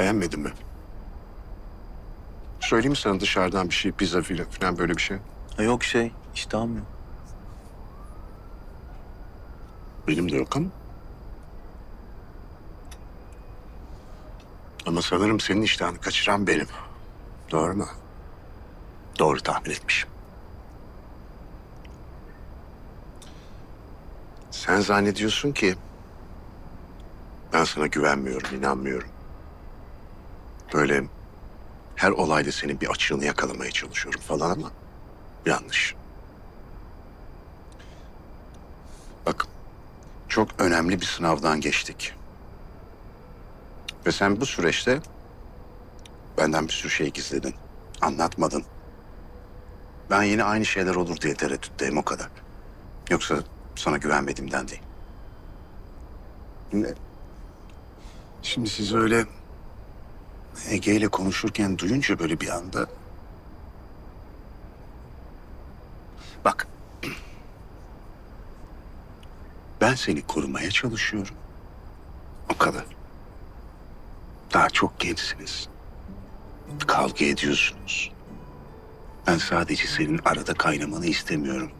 Beğenmedin mi? Söyleyeyim mi sana dışarıdan bir şey, pizza filan, filan böyle bir şey? Ha, yok şey, iştahım yok. Benim de yok ama. Ama sanırım senin iştahını kaçıran benim. Doğru mu? Doğru tahmin etmişim. Sen zannediyorsun ki ben sana güvenmiyorum, inanmıyorum. Böyle her olayda senin bir açığını yakalamaya çalışıyorum falan ama yanlış. Bak çok önemli bir sınavdan geçtik. Ve sen bu süreçte benden bir sürü şey gizledin. Anlatmadın. Ben yine aynı şeyler olur diye tereddütteyim o kadar. Yoksa sana güvenmediğimden değil. Şimdi, siz öyle Ege ile konuşurken duyunca böyle bir anda... Bak. Ben seni korumaya çalışıyorum. O kadar. Daha çok gençsiniz. Kavga ediyorsunuz. Ben sadece senin arada kaynamanı istemiyorum.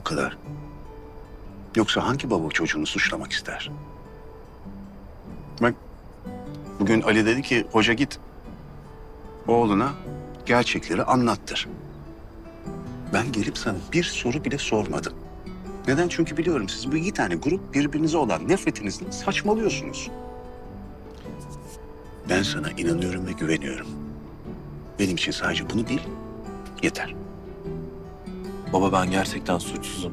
O kadar. Yoksa hangi baba çocuğunu suçlamak ister? Bak, bugün Ali dedi ki hoca git. Oğluna gerçekleri anlattır. Ben gelip sana bir soru bile sormadım. Neden? Çünkü biliyorum siz bu iki tane grup birbirinize olan nefretinizle saçmalıyorsunuz. Ben sana inanıyorum ve güveniyorum. Benim için sadece bunu bil, yeter. Baba ben gerçekten suçsuzum.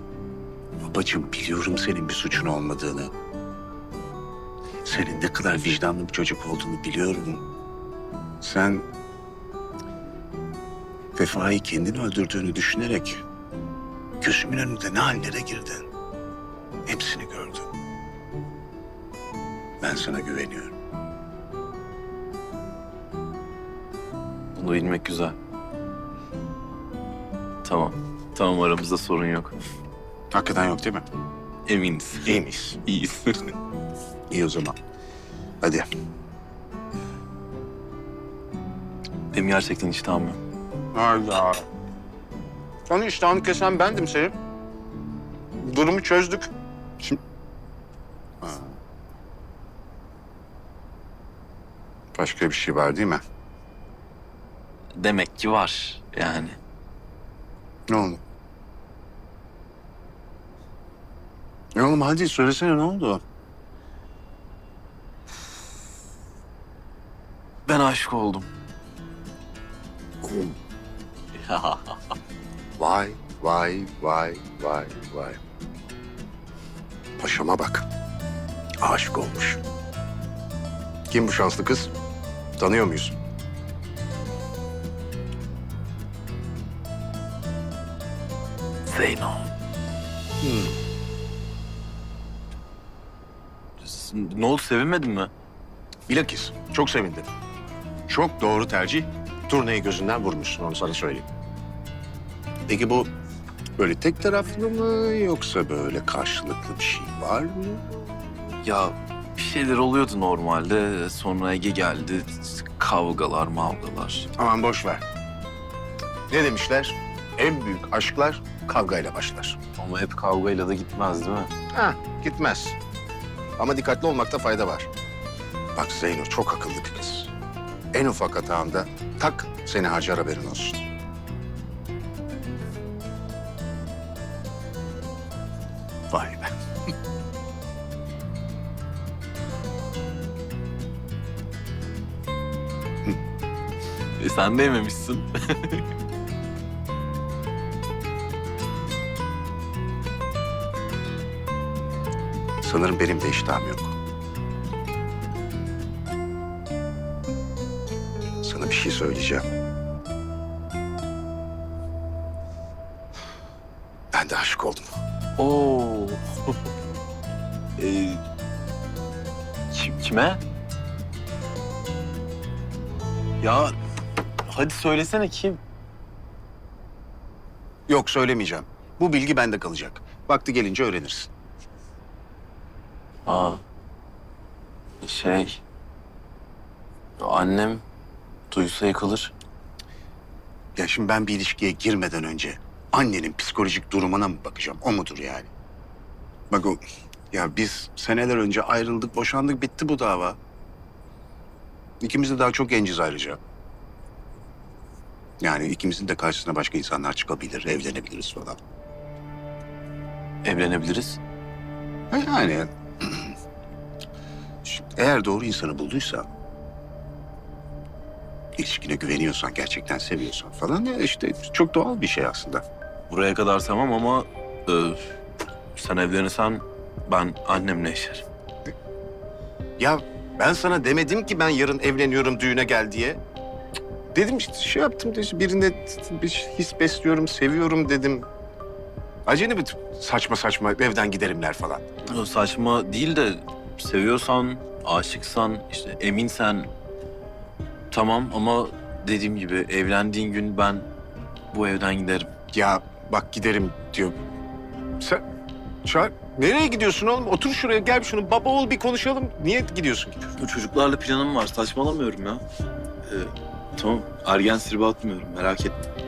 Babacığım biliyorum senin bir suçun olmadığını. Senin ne kadar vicdanlı bir çocuk olduğunu biliyorum. Sen Vefa'yı kendin öldürdüğünü düşünerek gözümün önünde ne hallere girdin. Hepsini gördüm. Ben sana güveniyorum. Bunu bilmek güzel. Tamam. Tamam aramızda sorun yok. Hakikaten yok değil mi? Eminiz. İyi miyiz? İyiyiz. İyi o zaman. Hadi. Benim gerçekten iştahım yok. Hayda. Sana iştahını kesen bendim senin. Durumu çözdük. Şimdi... Ha. Başka bir şey var değil mi? Demek ki var yani. Ne oldu? Ne oğlum hadi söylesene ne oldu? Ben aşık oldum. Vay, vay, vay, vay, vay. Paşama bak. Aşık olmuş. Kim bu şanslı kız? Tanıyor muyuz? Zeyno. S- Ne oldu sevinmedin mi? Bilakis çok sevindim. Çok doğru tercih. Turneyi gözünden vurmuşsun onu sana söyleyeyim. Peki bu böyle tek taraflı mı yoksa böyle karşılıklı bir şey var mı? Ya bir şeyler oluyordu normalde. Sonra Ege geldi. Kavgalar mavgalar. Aman boş ver. Ne demişler? En büyük aşklar kavgayla başlar. Ama hep kavgayla da gitmez değil mi? Ha, gitmez. Ama dikkatli olmakta fayda var. Bak Zeyno çok akıllı bir kız. En ufak hatanda tak seni harcar haberin olsun. Vay be. E sen de yememişsin. Sanırım benim de iştahım yok. Sana bir şey söyleyeceğim. Ben de aşık oldum. Oo. e, kim, kime? Ya hadi söylesene kim? Yok söylemeyeceğim. Bu bilgi bende kalacak. Vakti gelince öğrenirsin. Aa. Şey. Annem duysa yıkılır. Ya şimdi ben bir ilişkiye girmeden önce annenin psikolojik durumuna mı bakacağım? O mudur yani? Bak o ya biz seneler önce ayrıldık, boşandık, bitti bu dava. İkimiz de daha çok genciz ayrıca. Yani ikimizin de karşısına başka insanlar çıkabilir, evlenebiliriz falan. Evlenebiliriz. Ha Yani eğer doğru insanı bulduysan, ilişkine güveniyorsan, gerçekten seviyorsan falan ya işte çok doğal bir şey aslında. Buraya kadar tamam ama e, sen evlenirsen ben annemle yaşarım. Ya ben sana demedim ki ben yarın evleniyorum düğüne gel diye. Dedim işte şey yaptım işte birine bir his besliyorum, seviyorum dedim. Acele bir saçma saçma evden giderimler falan. Saçma değil de seviyorsan, aşıksan, işte eminsen tamam ama dediğim gibi evlendiğin gün ben bu evden giderim. Ya bak giderim diyor. Sen Çağır. Nereye gidiyorsun oğlum? Otur şuraya gel şunu baba ol bir konuşalım. Niye gidiyorsun ki? Bu çocuklarla planım var. Saçmalamıyorum ya. Ee, tamam. Ergen tribe atmıyorum. Merak etme.